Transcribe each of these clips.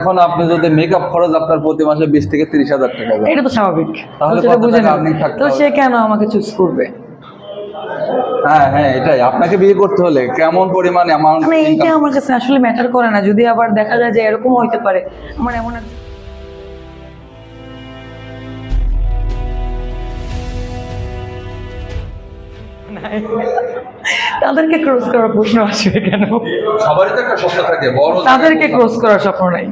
এখন আপনি যদি মেকআপ খরচ আপনার প্রতি মাসে বিশ থেকে তিরিশ হাজার টাকা যায়। এটা তো স্বাভাবিক। তাহলে কত টাকা নেব। থাকতে তো সে কেন আমাকে চুজ করবে? হ্যাঁ হ্যাঁ এটাই। আপনাকে বিয়ে করতে হলে কেমন পরিমাণ অ্যামাউন্ট মানে এইটা আমার কাছে আসলে ম্যাটার করে না। যদি আবার দেখা যায় যে এরকম হইতে পারে আমার এমন তাদেরকে ক্রস করার প্রশ্ন আসবে কেন? সবারই তো একটা স্বপ্ন থাকে বড় তাদেরকে ক্রস করার স্বপ্ন নাই।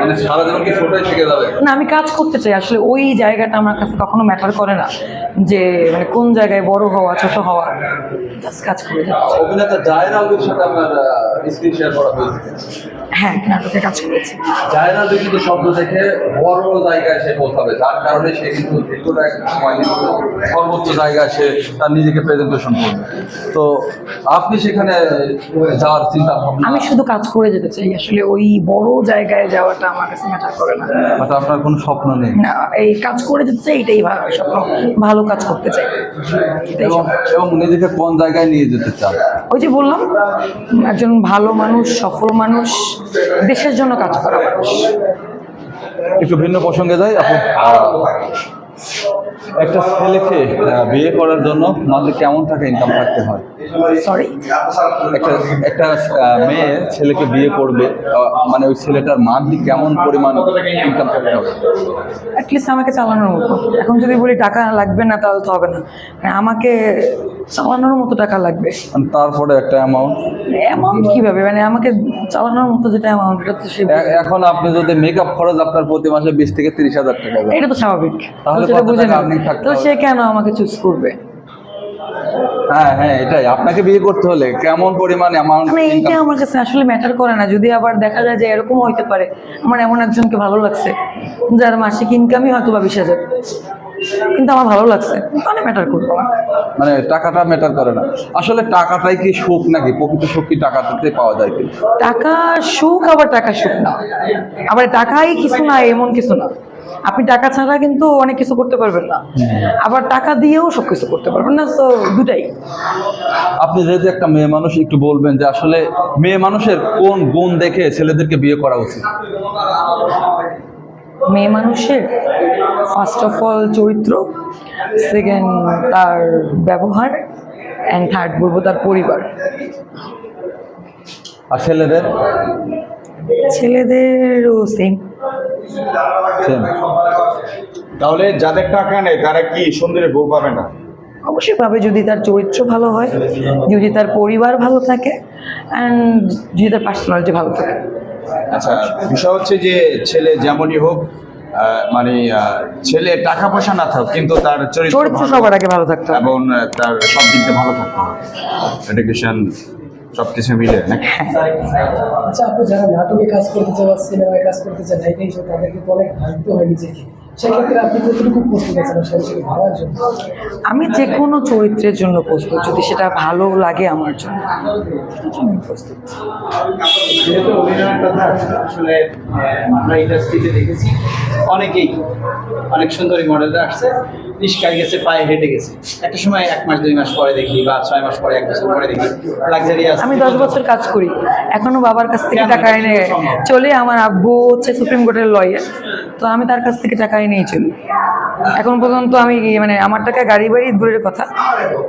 মানে সারা জীবন কি ছোটই থেকে যাবে? না আমি কাজ করতে চাই। আসলে ওই জায়গাটা আমার কাছে কখনো ম্যাটার করে না যে মানে কোন জায়গায় বড় হওয়া ছোট হওয়া। জাস্ট কাজ করে। অভিনেতা সাথে আপনার স্ক্রিন শেয়ার করা হয়েছে। হ্যাঁ নাটকে কাজ করেছি। আলবি কিন্তু শব্দ দেখে বড় বড় জায়গায় সে পৌঁছাবে। যার কারণে সে কিন্তু সময় সর্বোচ্চ জায়গায় সে তার নিজেকে প্রেজেন্টেশন করবে। তো আপনি সেখানে যাওয়ার চিন্তা ভাবনা? আমি শুধু কাজ করে যেতে চাই। আসলে ওই বড় জায়গায় যাওয়াটা আমার কাছে ম্যাটার করে না। বাট আপনার কোনো স্বপ্ন নেই? না এই কাজ করে যেতে চাই এটাই ভালো স্বপ্ন। ভালো কাজ করতে চাই। এবং এবং নিজেকে কোন জায়গায় নিয়ে যেতে চান? ওই যে বললাম একজন ভালো মানুষ সফল মানুষ দেশের জন্য কাজ করা মানুষ। একটু ভিন্ন প্রসঙ্গে যাই আপু? একটা ছেলেকে বিয়ে করার জন্য মাঝে কেমন টাকা ইনকাম থাকতে হয়? সরি একটা একটা মেয়ে ছেলেকে বিয়ে করবে মানে ওই ছেলেটার মান্থলি কেমন পরিমাণ ইনকাম থাকতে হবে? অ্যাটলিস্ট আমাকে চালানোর মতো। এখন যদি বলি টাকা লাগবে না তাহলে তো হবে না। মানে আমাকে চালানোর মতো টাকা লাগবে। মানে তারপরে একটা অ্যামাউন্ট অ্যামাউন্ট কীভাবে? মানে আমাকে চালানোর মতো যেটা অ্যামাউন্ট এটা তো এখন আপনি যদি মেকআপ খরচ আপনার প্রতি মাসে বিশ থেকে তিরিশ হাজার টাকা এটা তো স্বাভাবিক। তাহলে সেটা earning থাকতে তো সে কেন আমাকে চুজ করবে? হ্যাঁ হ্যাঁ এটাই। আপনাকে বিয়ে করতে হলে কেমন পরিমাণ অ্যামাউন্ট মানে এইটা আমার কাছে আসলে ম্যাটার করে না। যদি আবার দেখা যায় যে এরকম হইতে পারে আমার এমন একজনকে ভালো লাগছে যার মাসিক ইনকামই হয়তো বা বিশ হাজার। কিন্তু আমার ভালো লাগছে তাহলে ম্যাটার করব না। মানে টাকাটা ম্যাটার করে না। আসলে টাকাটাই কি সুখ নাকি? প্রকৃত সুখ কি টাকাটাতে পাওয়া যায় কি? টাকা সুখ আবার টাকা সুখ না। আবার টাকাই কিছু না এমন কিছু না। আপনি টাকা ছাড়া কিন্তু অনেক কিছু করতে পারবেন না। আবার টাকা দিয়েও সব কিছু করতে পারবেন না তো দুটাই। আপনি যেহেতু একটা মেয়ে মানুষ একটু বলবেন যে আসলে মেয়ে মানুষের কোন গুণ দেখে ছেলেদেরকে বিয়ে করা উচিত? মেয়ে মানুষের? ফার্স্ট অফ অল চরিত্র সেকেন্ড তার ব্যবহার অ্যান্ড থার্ড বলব তার পরিবার। আর ছেলেদের? ছেলেদেরও সেম. তাহলে যাদের টাকা নেই তারা কি সুন্দরী বউ পাবে না? অবশ্যই পাবে যদি তার চরিত্র ভালো হয় যদি তার পরিবার ভালো থাকে অ্যান্ড যদি তার পার্সোনালিটি ভালো থাকে। আচ্ছা বিষয় হচ্ছে যে ছেলে যেমনই হোক মানে ছেলে টাকা পয়সা না থাক কিন্তু তার চরিত্র সবার আগে ভালো থাকতো এবং তার সব দিক দিয়ে ভালো থাকতো এডুকেশন সবকিছু মিলে নাকি আচ্ছা আপনি যারা নাটকে কাজ করতে চান বা সিনেমায় কাজ করতে চান নায়িকা হিসেবে তাদেরকে অনেক ভাবতে হয় নিজেকে। সেক্ষেত্রে আপনি কতটুকু প্রস্তুত আছেন? সেই ভাবার জন্য আমি যে কোনো চরিত্রের জন্য প্রস্তুত যদি সেটা ভালো লাগে আমার জন্য। সেটার জন্য আমি প্রস্তুত। যেহেতু অভিনয়ের কথা আসলে আমরা ইন্ডাস্ট্রিতে দেখেছি অনেকেই অনেক সুন্দরী মডেলরা আসছে রিস্কায় গেছে পায়ে হেঁটে গেছে। একটা সময় এক মাস দুই মাস পরে দেখি বা ছয় মাস পরে এক বছর পরে দেখি লাক্সারিয়াস আমি দশ বছর কাজ করি। এখনও বাবার কাছ থেকে টাকা এনে চলে আমার আব্বু হচ্ছে সুপ্রিম কোর্টের লয়ার তো আমি তার কাছ থেকে টাকা চলি এখন পর্যন্ত আমি মানে আমার টাকা গাড়ি বাড়ি দূরের কথা।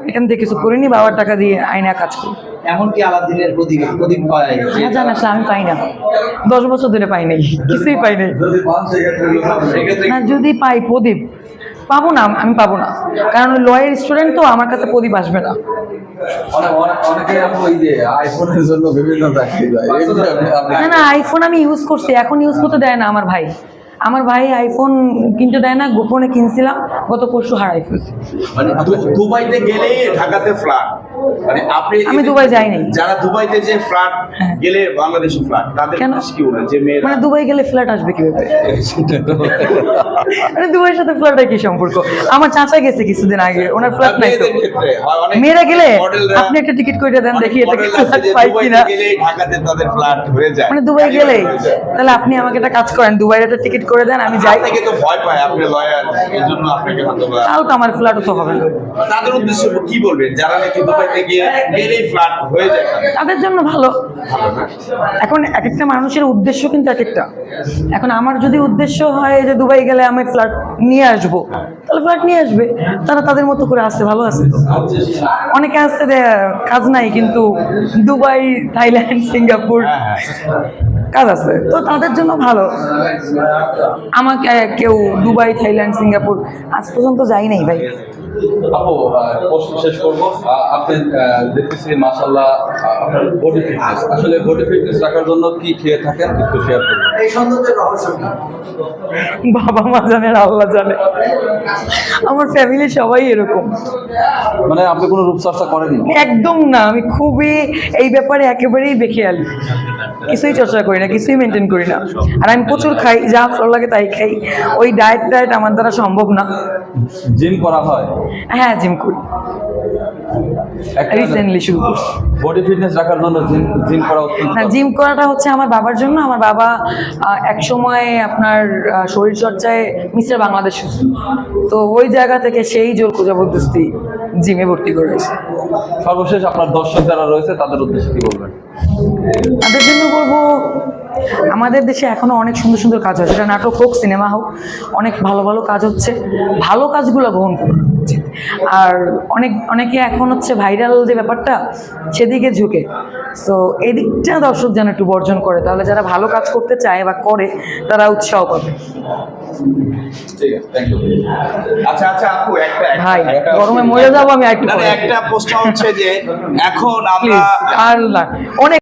এখান থেকে কিছু করিনি বাবার টাকা দিয়ে আইনা কাজ করি। এমনকি আলাদিনের প্রদীপ প্রদীপ পায় জান আমি পাই না। দশ বছর ধরে পাই নাই কিছুই পাই নাই। যদি না পাই প্রদীপ পাবো না আমি পাবো না। কারণ লয়ের স্টুডেন্ট তো আমার কাছে প্রদীপ আসবে না। না না আইফোন আমি ইউজ করছি এখন ইউজ করতে দেয় না আমার ভাই। আমার ভাই আইফোন কিনতে দেয় না গোপনে কিনছিলাম গত পরশু হারাই ফেলছি মানে দুবাইতে গেলেই ঢাকাতে ফ্ল্যাট মানে আপনি আমি দুবাই যাইনি। যারা দুবাইতে যে ফ্ল্যাট। গেলে বাংলাদেশি ফ্ল্যাট তাদের কি বলেন যে মেয়েরা মানে দুবাই গেলে ফ্ল্যাট আসবে কীভাবে? মানে দুবাইয়ের সাথে ফ্ল্যাটের কি সম্পর্ক? আমার চাচা গেছে কিছুদিন আগে ওনার ফ্ল্যাট নাই তো। মেয়েরা গেলে আপনি একটা টিকিট করে দেন দেখি এটা মডেল ফ্ল্যাট পাই কিনা। ঢাকাতে তাদের ফ্ল্যাট হয়ে যায়। মানে দুবাই যায়। তাহলে আপনি আমাকে একটা কাজ করেন দুবাইয়ের একটা টিকিট করে দেন আমি যাই। আপনাকে তো ভয় পায় আপনি লয়ার এই জন্য আপনাকে বা- তাও তো আমার ফ্ল্যাটও তো হবে না। তাদের উদ্দেশ্যে কি বলবেন? যারা নাকি দুবাইতে গিয়ে মেরেই ফ্ল্যাট হয়ে যায় তাদের? জন্য ভালো। এখন এক একটা মানুষের উদ্দেশ্য কিন্তু এক একটা এখন আমার যদি উদ্দেশ্য হয় যে দুবাই গেলে আমি ফ্ল্যাট নিয়ে আসব তাহলে ফ্ল্যাট নিয়ে আসবে। তারা তাদের মতো করে আসছে ভালো আছে তো। অনেকে আসছে কাজ নাই কিন্তু দুবাই থাইল্যান্ড সিঙ্গাপুর। হ্যাঁ হ্যাঁ। কাজ আছে। তো তাদের জন্য ভালো। আমাকে কেউ দুবাই, থাইল্যান্ড, সিঙ্গাপুর আজ পর্যন্ত যাই নাই ভাই। আপু শেষ করব। আপনি দেখতেছি মাসাল্লাহ আপনার বডি ফিটনেস আসলে বডি ফিটনেস রাখার জন্য কি খেয়ে থাকেন? একটু শেয়ার করবেন বাবা মা জানে আর আল্লাহ জানে। আমার ফ্যামিলি সবাই এরকম। মানে আপনি কোনো রূপচর্চা করেন না একদম না আমি খুবই এই ব্যাপারে একেবারেই বেখেয়ালি। কিছুই চর্চা করি না কিছুই মেনটেন করি না। আর আমি প্রচুর খাই যা ভালো লাগে তাই খাই। ওই ডায়েট ডায়েট আমার দ্বারা সম্ভব না। জিম করা হয়? হ্যাঁ জিম করি। রিসেন্টলি শুরু করছি। বডি ফিটনেস রাখার জন্য জিম জিম করা না জিম করাটা হচ্ছে আমার বাবার জন্য। আমার বাবা এক সময় আপনার শরীর চর্চায় মিস্টার বাংলাদেশ। তো ওই জায়গা থেকে সেই জোর জবরদস্তি জিমে ভর্তি করেছে। সর্বশেষ আপনার দর্শক যারা রয়েছে তাদের উদ্দেশ্যে কি বলবেন? তাদের জন্য বলব আমাদের দেশে এখনও অনেক সুন্দর সুন্দর কাজ হয়। সেটা নাটক হোক সিনেমা হোক অনেক ভালো ভালো কাজ হচ্ছে। ভালো কাজগুলো গ্রহণ উচিত আর অনেক অনেকে এখন হচ্ছে ভাইরাল যে ব্যাপারটা সেদিকে ঝুঁকে। সো এদিকটা দর্শক যেন একটু বর্জন করে তাহলে যারা ভালো কাজ করতে চায় বা করে তারা উৎসাহ পাবে। আচ্ছা আচ্ছা ভাই গরমে মরে যাব আমি একটু প্রশ্ন হচ্ছে যে এখন আমরা আর অনেক